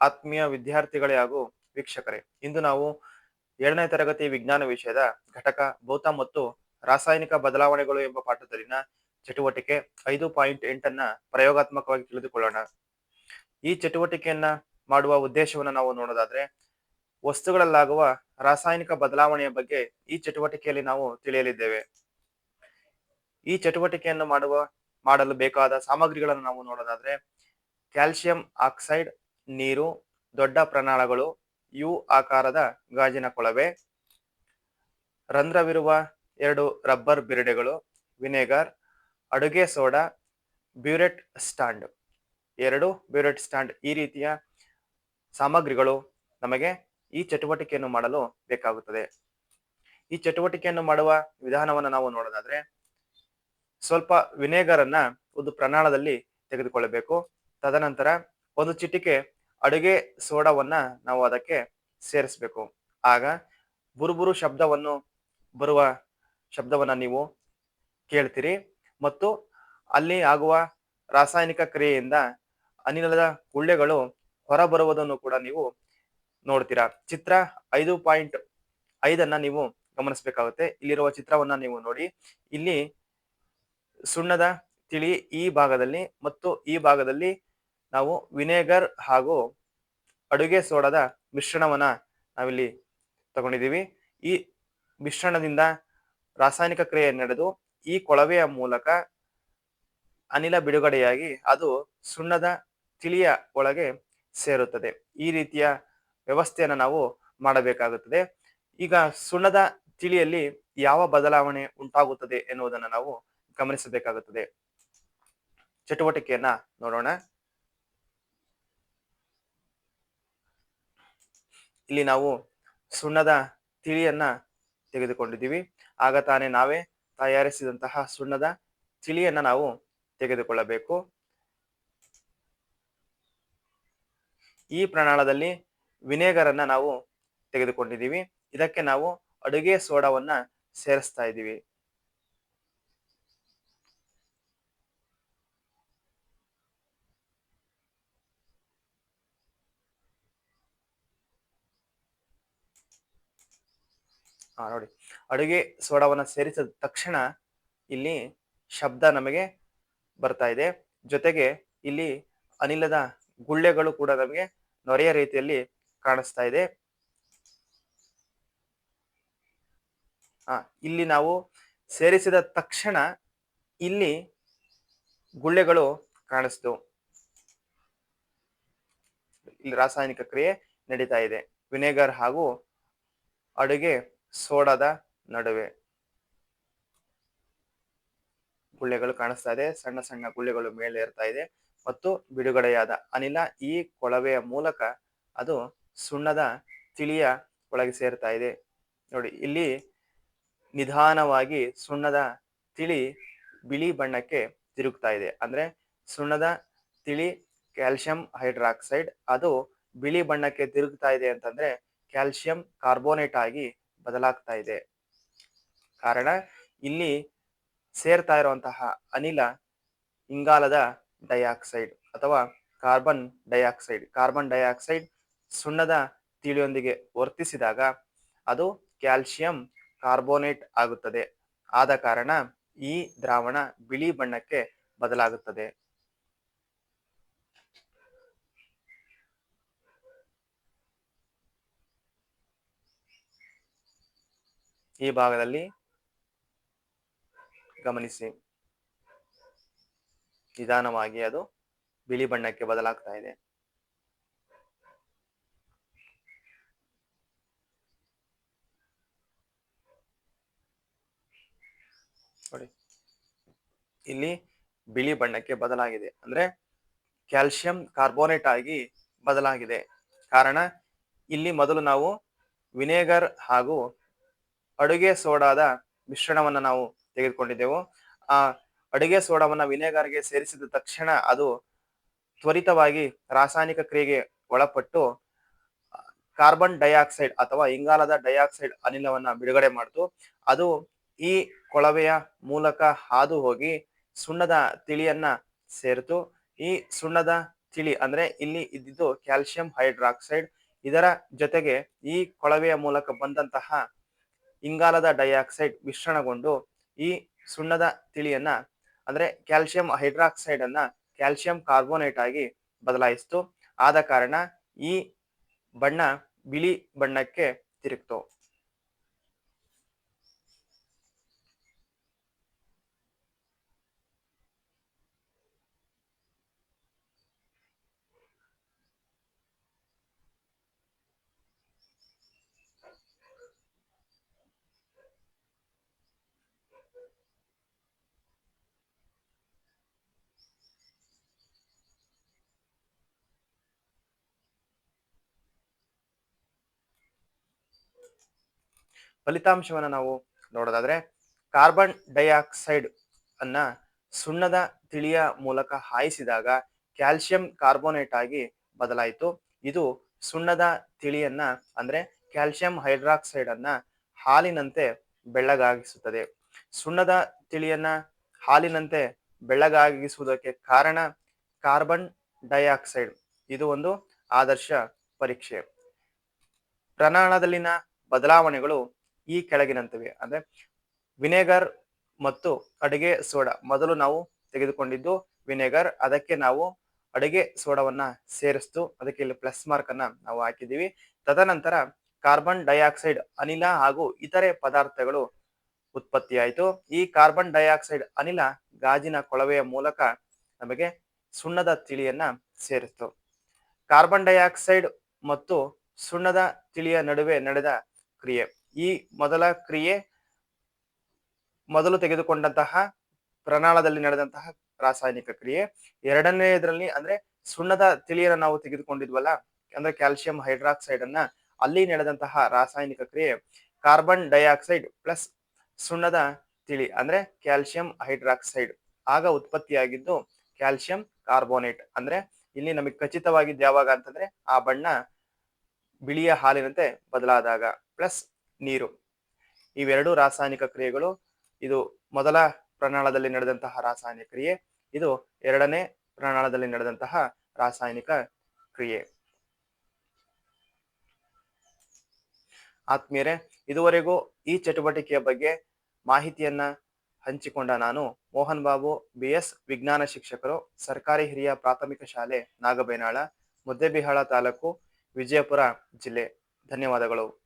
ಆತ್ಮೀಯ ವಿದ್ಯಾರ್ಥಿಗಳೇ ಹಾಗೂ ವೀಕ್ಷಕರೇ, ಇಂದು ನಾವು ಏಳನೇ ತರಗತಿ ವಿಜ್ಞಾನ ವಿಷಯದ ಘಟಕ ಭೌತ ಮತ್ತು ರಾಸಾಯನಿಕ ಬದಲಾವಣೆಗಳು ಎಂಬ ಪಾಠದಲ್ಲಿನ ಚಟುವಟಿಕೆ ಐದು ಪಾಯಿಂಟ್ ಎಂಟನ್ನ ಪ್ರಯೋಗಾತ್ಮಕವಾಗಿ ತಿಳಿದುಕೊಳ್ಳೋಣ. ಈ ಚಟುವಟಿಕೆಯನ್ನ ಮಾಡುವ ಉದ್ದೇಶವನ್ನು ನಾವು ನೋಡೋದಾದ್ರೆ, ವಸ್ತುಗಳಲ್ಲಾಗುವ ರಾಸಾಯನಿಕ ಬದಲಾವಣೆಯ ಬಗ್ಗೆ ಈ ಚಟುವಟಿಕೆಯಲ್ಲಿ ನಾವು ತಿಳಿಯಲಿದ್ದೇವೆ. ಈ ಚಟುವಟಿಕೆಯನ್ನು ಮಾಡುವ, ಮಾಡಲು ಬೇಕಾದ ಸಾಮಗ್ರಿಗಳನ್ನು ನಾವು ನೋಡೋದಾದ್ರೆ, ಕ್ಯಾಲ್ಸಿಯಂ ಆಕ್ಸೈಡ್ ನೀರು, ದೊಡ್ಡ ಪ್ರಮಾಣಗಳು ಯು ಆಕಾರದ ಗಾಜಿನ ಕೊಳವೆ, ರಂಧ್ರವಿರುವ ಎರಡು ರಬ್ಬರ್ ಬಿರುಡೆಗಳು, ವಿನೆಗರ್, ಅಡುಗೆ ಸೋಡಾ, ಬ್ಯೂರೆಟ್ ಸ್ಟ್ಯಾಂಡ್. ಎರಡು ಬ್ಯೂರೆಟ್ ಸ್ಟ್ಯಾಂಡ್ ಈ ರೀತಿಯ ಸಾಮಗ್ರಿಗಳು ನಮಗೆ ಈ ಚಟುವಟಿಕೆಯನ್ನು ಮಾಡಲು ಬೇಕಾಗುತ್ತದೆ. ಈ ಚಟುವಟಿಕೆಯನ್ನು ಮಾಡುವ ವಿಧಾನವನ್ನು ನಾವು ನೋಡೋದಾದ್ರೆ, ಸ್ವಲ್ಪ ವಿನೆಗರ್ ಅನ್ನ ಒಂದು ಪ್ರಣಾಳದಲ್ಲಿ ತೆಗೆದುಕೊಳ್ಳಬೇಕು. ತದನಂತರ ಒಂದು ಚಿಟಿಕೆ ಅಡುಗೆ ಸೋಡಾವನ್ನ ನಾವು ಅದಕ್ಕೆ ಸೇರಿಸಬೇಕು. ಆಗ ಬುರುಬುರು ಶಬ್ದವನ್ನು, ಬರುವ ಶಬ್ದವನ್ನ ನೀವು ಕೇಳ್ತೀರಿ ಮತ್ತು ಅಲ್ಲಿ ಆಗುವ ರಾಸಾಯನಿಕ ಕ್ರಿಯೆಯಿಂದ ಅನಿಲದ ಗುಳ್ಳೆಗಳು ಹೊರಬರುವುದನ್ನು ಕೂಡ ನೀವು ನೋಡ್ತೀರಾ. ಚಿತ್ರ ಐದು ಪಾಯಿಂಟ್ ಐದನ್ನ ನೀವು ಗಮನಿಸಬೇಕಾಗುತ್ತೆ. ಇಲ್ಲಿರುವ ಚಿತ್ರವನ್ನ ನೀವು ನೋಡಿ. ಇಲ್ಲಿ ಸುಣ್ಣದ ತಿಳಿ ಈ ಭಾಗದಲ್ಲಿ ಮತ್ತು ಈ ಭಾಗದಲ್ಲಿ ನಾವು ವಿನೆಗರ್ ಹಾಗೂ ಅಡುಗೆ ಸೋಡದ ಮಿಶ್ರಣವನ್ನ ನಾವಿಲ್ಲಿ ತಗೊಂಡಿದ್ದೀವಿ. ಈ ಮಿಶ್ರಣದಿಂದ ರಾಸಾಯನಿಕ ಕ್ರಿಯೆ ನಡೆದು ಈ ಕೊಳವೆಯ ಮೂಲಕ ಅನಿಲ ಬಿಡುಗಡೆಯಾಗಿ ಅದು ಸುಣ್ಣದ ತಿಳಿಯ ಒಳಗೆ ಸೇರುತ್ತದೆ. ಈ ರೀತಿಯ ವ್ಯವಸ್ಥೆಯನ್ನು ನಾವು ಮಾಡಬೇಕಾಗುತ್ತದೆ. ಈಗ ಸುಣ್ಣದ ತಿಳಿಯಲ್ಲಿ ಯಾವ ಬದಲಾವಣೆ ಉಂಟಾಗುತ್ತದೆ ಎನ್ನುವುದನ್ನು ನಾವು ಗಮನಿಸಬೇಕಾಗುತ್ತದೆ. ಚಟುವಟಿಕೆಯನ್ನ ನೋಡೋಣ. ಇಲ್ಲಿ ನಾವು ಸುಣ್ಣದ ತಿಳಿಯನ್ನ ತೆಗೆದುಕೊಂಡಿದ್ದೀವಿ. ಆಗ ತಾನೇ ನಾವೇ ತಯಾರಿಸಿದಂತಹ ಸುಣ್ಣದ ತಿಳಿಯನ್ನ ನಾವು ತೆಗೆದುಕೊಳ್ಳಬೇಕು. ಈ ಪ್ರಮಾಣದಲ್ಲಿ ವಿನೆಗರ್ ಅನ್ನ ನಾವು ತೆಗೆದುಕೊಂಡಿದ್ದೀವಿ. ಇದಕ್ಕೆ ನಾವು ಅಡುಗೆ ಸೋಡಾವನ್ನ ಸೇರಿಸ್ತಾ ಇದ್ದೀವಿ. ನೋಡಿ. ಅಡುಗೆ ಸೋಡಾವನ್ನ ಸೇರಿಸಿದ ತಕ್ಷಣ ಇಲ್ಲಿ ಶಬ್ದ ನಮಗೆ ಬರ್ತಾ ಇದೆ. ಜೊತೆಗೆ ಇಲ್ಲಿ ಅನಿಲದ ಗುಳ್ಳೆಗಳು ಕೂಡ ನಮಗೆ ನೊರೆಯ ರೀತಿಯಲ್ಲಿ ಕಾಣಿಸ್ತಾ ಇದೆ. ಆ ಇಲ್ಲಿ ನಾವು ಸೇರಿಸಿದ ತಕ್ಷಣ ಇಲ್ಲಿ ಗುಳ್ಳೆಗಳು ಕಾಣಿಸ್ತು. ಇಲ್ಲಿ ರಾಸಾಯನಿಕ ಕ್ರಿಯೆ ನಡೀತಾ ಇದೆ. ವಿನೆಗರ್ ಹಾಗೂ ಅಡುಗೆ ಸೋಡಾದ ನಡುವೆ ಗುಳ್ಳೆಗಳು ಕಾಣಿಸ್ತಾ ಇದೆ. ಸಣ್ಣ ಸಣ್ಣ ಗುಳ್ಳೆಗಳು ಮೇಲೆ ಇರ್ತಾ ಇದೆ ಮತ್ತು ಬಿಡುಗಡೆಯಾದ ಅನಿಲ ಈ ಕೊಳವೆಯ ಮೂಲಕ ಅದು ಸುಣ್ಣದ ತಿಳಿಯ ಒಳಗೆ ಸೇರ್ತಾ ಇದೆ. ನೋಡಿ, ಇಲ್ಲಿ ನಿಧಾನವಾಗಿ ಸುಣ್ಣದ ತಿಳಿ ಬಿಳಿ ಬಣ್ಣಕ್ಕೆ ತಿರುಗ್ತಾ ಇದೆ. ಅಂದ್ರೆ ಸುಣ್ಣದ ತಿಳಿ ಕ್ಯಾಲ್ಸಿಯಂ ಹೈಡ್ರಾಕ್ಸೈಡ್, ಅದು ಬಿಳಿ ಬಣ್ಣಕ್ಕೆ ತಿರುಗ್ತಾ ಇದೆ ಅಂತಂದ್ರೆ ಕ್ಯಾಲ್ಸಿಯಂ ಕಾರ್ಬೋನೇಟ್ ಆಗಿ ಬದಲಾಗ್ತಾ ಇದೆ. ಕಾರಣ, ಇಲ್ಲಿ ಸೇರ್ತಾ ಇರುವಂತಹ ಅನಿಲ ಇಂಗಾಲದ ಡೈಆಕ್ಸೈಡ್ ಅಥವಾ ಕಾರ್ಬನ್ ಡೈಆಕ್ಸೈಡ್. ಕಾರ್ಬನ್ ಡೈಆಕ್ಸೈಡ್ ಸುಣ್ಣದ ತಿಳಿಯೊಂದಿಗೆ ವರ್ತಿಸಿದಾಗ ಅದು ಕ್ಯಾಲ್ಸಿಯಂ ಕಾರ್ಬೋನೇಟ್ ಆಗುತ್ತದೆ. ಆದ ಕಾರಣ ಈ ದ್ರಾವಣ ಬಿಳಿ ಬಣ್ಣಕ್ಕೆ ಬದಲಾಗುತ್ತದೆ. ಈ ಭಾಗದಲ್ಲಿ ಗಮನಿಸಿ. ನಿಧಾನವಾಗಿ ಅದು ಬಿಳಿ ಬಣ್ಣಕ್ಕೆ ಬದಲಾಗ್ತಾ ಇದೆ. ನೋಡಿ. ಇಲ್ಲಿ ಬಿಳಿ ಬಣ್ಣಕ್ಕೆ ಬದಲಾಗಿದೆ. ಅಂದ್ರೆ ಕ್ಯಾಲ್ಸಿಯಂ ಕಾರ್ಬೋನೇಟ್ ಆಗಿ ಬದಲಾಗಿದೆ. ಕಾರಣ, ಇಲ್ಲಿ ಮೊದಲು ನಾವು ವಿನೆಗರ್ ಹಾಗೂ ಅಡುಗೆ ಸೋಡಾದ ಮಿಶ್ರಣವನ್ನ ನಾವು ತೆಗೆದುಕೊಂಡಿದ್ದೆವು. ಆ ಅಡುಗೆ ಸೋಡಾವನ್ನ ವಿನೆಗಾರ್ಗೆ ಸೇರಿಸಿದ ತಕ್ಷಣ ಅದು ತ್ವರಿತವಾಗಿ ರಾಸಾಯನಿಕ ಕ್ರಿಯೆಗೆ ಒಳಪಟ್ಟು, ಕಾರ್ಬನ್ ಡೈಆಕ್ಸೈಡ್ ಅಥವಾ ಇಂಗಾಲದ ಡೈಆಕ್ಸೈಡ್ ಅನಿಲವನ್ನ ಬಿಡುಗಡೆ ಮಾಡಿತು. ಅದು ಈ ಕೊಳವೆಯ ಮೂಲಕ ಹಾದು ಹೋಗಿ ಸುಣ್ಣದ ತಿಳಿಯನ್ನ ಸೇರಿತು. ಈ ಸುಣ್ಣದ ತಿಳಿ ಅಂದ್ರೆ ಇಲ್ಲಿ ಇದ್ದಿದ್ದು ಕ್ಯಾಲ್ಸಿಯಂ ಹೈಡ್ರಾಕ್ಸೈಡ್. ಇದರ ಜೊತೆಗೆ ಈ ಕೊಳವೆಯ ಮೂಲಕ ಬಂದಂತಹ ಇಂಗಾಲದ ಡೈಆಕ್ಸೈಡ್ ಮಿಶ್ರಣಗೊಂಡು ಈ ಸುಣ್ಣದ ತಿಳಿಯನ್ನ, ಅಂದ್ರೆ ಕ್ಯಾಲ್ಸಿಯಂ ಹೈಡ್ರಾಕ್ಸೈಡ್ ಅನ್ನ ಕ್ಯಾಲ್ಸಿಯಂ ಕಾರ್ಬೋನೇಟ್ ಆಗಿ ಬದಲಾಯಿಸಿತು. ಆದ ಕಾರಣ ಈ ಬಣ್ಣ ಬಿಳಿ ಬಣ್ಣಕ್ಕೆ ತಿರುಗ್ತು. ಫಲಿತಾಂಶವನ್ನು ನಾವು ನೋಡೋದಾದ್ರೆ ಕಾರ್ಬನ್ ಡೈಆಕ್ಸೈಡ್ ಅನ್ನ ಸುಣ್ಣದ ತಿಳಿಯ ಮೂಲಕ ಹಾಯಿಸಿದಾಗ ಕ್ಯಾಲ್ಸಿಯಂ ಕಾರ್ಬೋನೇಟ್ ಆಗಿ ಬದಲಾಯಿತು. ಇದು ಸುಣ್ಣದ ತಿಳಿಯನ್ನ ಅಂದ್ರೆ ಕ್ಯಾಲ್ಸಿಯಂ ಹೈಡ್ರಾಕ್ಸೈಡ್ ಅನ್ನ ಹಾಲಿನಂತೆ ಬೆಳ್ಳಗಾಗಿಸುತ್ತದೆ. ಸುಣ್ಣದ ತಿಳಿಯನ್ನ ಹಾಲಿನಂತೆ ಬೆಳ್ಳಗಾಗಿಸುವುದಕ್ಕೆ ಕಾರಣ ಕಾರ್ಬನ್ ಡೈಆಕ್ಸೈಡ್. ಇದು ಒಂದು ಆದರ್ಶ ಪರೀಕ್ಷೆ. ಪ್ರಮಾಣದಲ್ಲಿನ ಬದಲಾವಣೆಗಳು ಈ ಕೆಳಗಿನಂತಿವೆ. ಅಂದ್ರೆ ವಿನೆಗರ್ ಮತ್ತು ಅಡಿಗೆ ಸೋಡಾ. ಮೊದಲು ನಾವು ತೆಗೆದುಕೊಂಡಿದ್ದು ವಿನೆಗರ್, ಅದಕ್ಕೆ ನಾವು ಅಡಿಗೆ ಸೋಡಾವನ್ನ ಸೇರಿಸ್ತು. ಅದಕ್ಕೆ ಇಲ್ಲಿ ಪ್ಲಸ್ ಮಾರ್ಕ್ ಅನ್ನ ನಾವು ಹಾಕಿದ್ದೀವಿ. ತದನಂತರ ಕಾರ್ಬನ್ ಡೈಆಕ್ಸೈಡ್, ಅನಿಲ ಹಾಗೂ ಇತರೆ ಪದಾರ್ಥಗಳು ಉತ್ಪತ್ತಿಯಾಯಿತು ಈ ಕಾರ್ಬನ್ ಡೈಆಕ್ಸೈಡ್ ಅನಿಲ ಗಾಜಿನ ಕೊಳವೆಯ ಮೂಲಕ ನಮಗೆ ಸುಣ್ಣದ ತಿಳಿಯನ್ನ ಸೇರಿಸ್ತು. ಕಾರ್ಬನ್ ಡೈಆಕ್ಸೈಡ್ ಮತ್ತು ಸುಣ್ಣದ ತಿಳಿಯ ನಡುವೆ ನಡೆದ ಕ್ರಿಯೆ. ಈ ಮೊದಲ ಕ್ರಿಯೆ ಮೊದಲು ತೆಗೆದುಕೊಂಡಂತಹ ಪ್ರಣಾಳದಲ್ಲಿ ನಡೆದಂತಹ ರಾಸಾಯನಿಕ ಕ್ರಿಯೆ. ಎರಡನೇ ಇದರಲ್ಲಿ ಅಂದ್ರೆ ಸುಣ್ಣದ ತಿಳಿಯನ್ನು ನಾವು ತೆಗೆದುಕೊಂಡಿದ್ವಲ್ಲ, ಅಂದ್ರೆ ಕ್ಯಾಲ್ಸಿಯಂ ಹೈಡ್ರಾಕ್ಸೈಡ್ ಅನ್ನ ಅಲ್ಲಿ ನಡೆದಂತಹ ರಾಸಾಯನಿಕ ಕ್ರಿಯೆ. ಕಾರ್ಬನ್ ಡೈಆಕ್ಸೈಡ್ ಪ್ಲಸ್ ಸುಣ್ಣದ ತಿಳಿ, ಅಂದ್ರೆ ಕ್ಯಾಲ್ಸಿಯಂ ಹೈಡ್ರಾಕ್ಸೈಡ್. ಆಗ ಉತ್ಪತ್ತಿಯಾಗಿದ್ದು ಕ್ಯಾಲ್ಸಿಯಂ ಕಾರ್ಬೋನೇಟ್. ಅಂದ್ರೆ ಇಲ್ಲಿ ನಮಗೆ ಖಚಿತವಾಗಿದ್ದು ಯಾವಾಗ ಅಂತಂದ್ರೆ ಆ ಬಣ್ಣ ಬಿಳಿಯ ಹಾಲಿನಂತೆ ಬದಲಾದಾಗ, ಪ್ಲಸ್ ನೀರು. ಇವೆರಡು ರಾಸಾಯನಿಕ ಕ್ರಿಯೆಗಳು. ಇದು ಮೊದಲ ಪ್ರಣಾಳದಲ್ಲಿ ನಡೆದಂತಹ ರಾಸಾಯನಿಕ ಕ್ರಿಯೆ. ಇದು ಎರಡನೇ ಪ್ರಣಾಳದಲ್ಲಿ ನಡೆದಂತಹ ರಾಸಾಯನಿಕ ಕ್ರಿಯೆ. ಆತ್ಮೀಯರೇ, ಇದುವರೆಗೂ ಈ ಚಟುವಟಿಕೆಯ ಬಗ್ಗೆ ಮಾಹಿತಿಯನ್ನ ಹಂಚಿಕೊಂಡ ನಾನು ಮೋಹನ್ ಬಾಬು ಬಿ ಎಸ್ ವಿಜ್ಞಾನ ಶಿಕ್ಷಕರು, ಸರ್ಕಾರಿ ಹಿರಿಯ ಪ್ರಾಥಮಿಕ ಶಾಲೆ ನಾಗಬೇನಾಳ, ಮುದ್ದೇಬಿಹಾಳ ತಾಲೂಕು ವಿಜಯಪುರ ಜಿಲ್ಲೆ. ಧನ್ಯವಾದಗಳು.